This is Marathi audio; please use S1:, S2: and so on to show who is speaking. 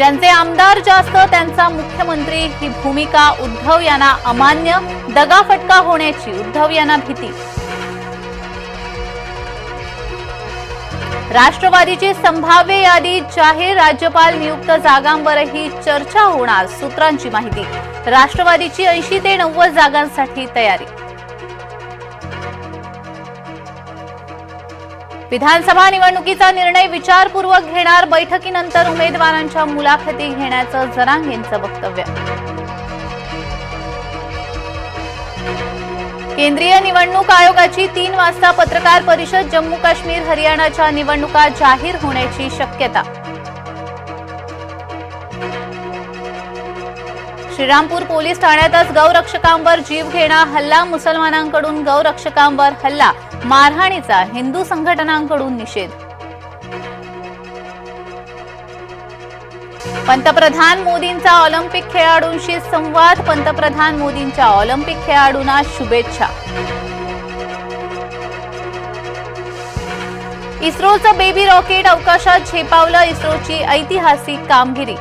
S1: ज्यांचे आमदार जास्त त्यांचा मुख्यमंत्री ही भूमिका उद्धव यांना अमान्य दगाफटका होण्याची उद्धव यांना भीती. राष्ट्रवादीची संभाव्य यादी जाहीर राज्यपाल नियुक्त जागांवरही चर्चा होणार सूत्रांची माहिती. राष्ट्रवादीची ऐंशी ते नव्वद जागांसाठी तयारी. विधानसभा निवडणुकीचा निर्णय विचारपूर्वक घेणार बैठकीनंतर उमेदवारांच्या मुलाखती घेण्याचं जरांगेंचं वक्तव्य. केंद्रीय निवडणूक आयोगाची तीन वाजता पत्रकार परिषद जम्मू काश्मीर हरियाणाच्या निवडणुका जाहीर होण्याची शक्यता. श्रीरामपूर पोलीस ठाण्यातच गौरक्षकांवर जीव घेणा हल्ला मुसलमानांकडून गौरक्षकांवर हल्ला मारहाणीचा हिंदू संघटनांकडून निषेध. पंतप्रधान मोदींचा ऑलिम्पिक खेळाडूंशी संवाद. पंतप्रधान मोदींच्या ऑलिम्पिक खेळाडूंना शुभेच्छा. इस्रोचं बेबी रॉकेट अवकाशात झेपावलं इस्रोची ऐतिहासिक कामगिरी.